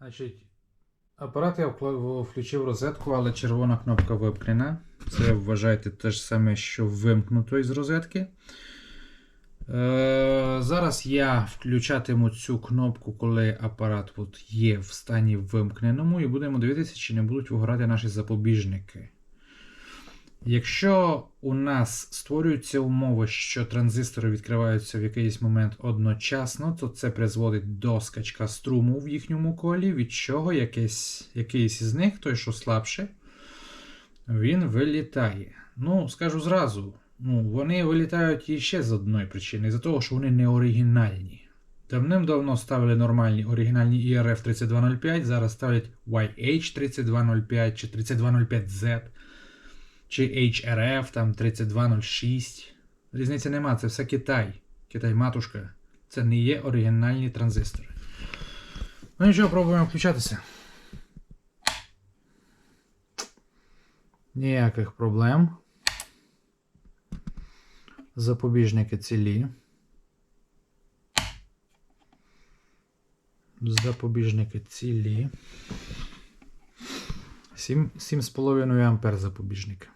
Значить, апарат я включив розетку, але червона кнопка вимкнена. Це вважайте те ж саме, що вимкнуто із розетки. Е, зараз я включатиму цю кнопку, коли апарат от є в стані вимкненому, і будемо дивитися, чи не будуть вигорати наші запобіжники. Якщо у нас створюються умови, що транзистори відкриваються в якийсь момент одночасно, то це призводить до скачка струму в їхньому колі, від чого якийсь, якийсь із них, той, що слабше, він вилітає. Ну, скажу зразу, ну, вони вилітають іще з одної причини, з-за того, що вони не оригінальні. Давним-давно ставили нормальні оригінальні ERF 3205, зараз ставлять YH 3205 чи 3205Z чи HRF там 3206. Різниці нема, це все Китай. Китай-матушка. Це не є оригінальні транзистори. Ну нічого, пробуємо включатися. Ніяких проблем. Запобіжники цілі. Запобіжники цілі. 7,5 ампер запобіжник.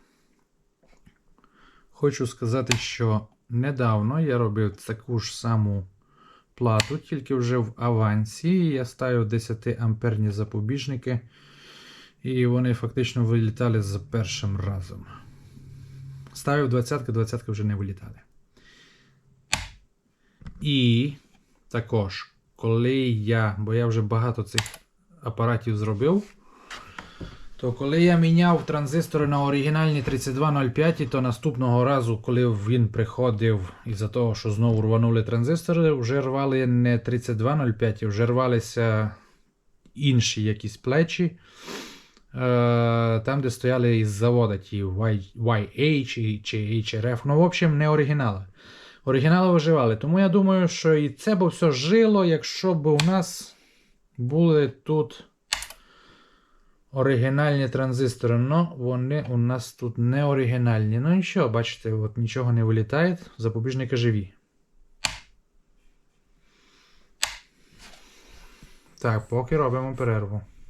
Хочу сказати, що недавно я робив таку ж саму плату, тільки вже в авансі. Я ставив 10 амперні запобіжники, і вони фактично вилітали за першим разом. Ставив 20, 20 вже не вилітали. І також, коли я, бо я вже багато цих апаратів зробив. То коли я міняв транзистори на оригінальні 3205, то наступного разу, коли він приходив із-за того, що знову рванули транзистори, вже рвали не 3205, вже рвалися інші якісь плечі. Е, Там, де стояли із завода ті YH чи HRF. Ну, в общем, не оригінали. Оригінали виживали. Тому я думаю, що і це б все жило, якщо б у нас були тут оригінальні транзистори, але вони у нас тут не оригінальні. Ну нічого, бачите, от нічого не вилітає, запобіжники живі. Так, поки робимо перерву.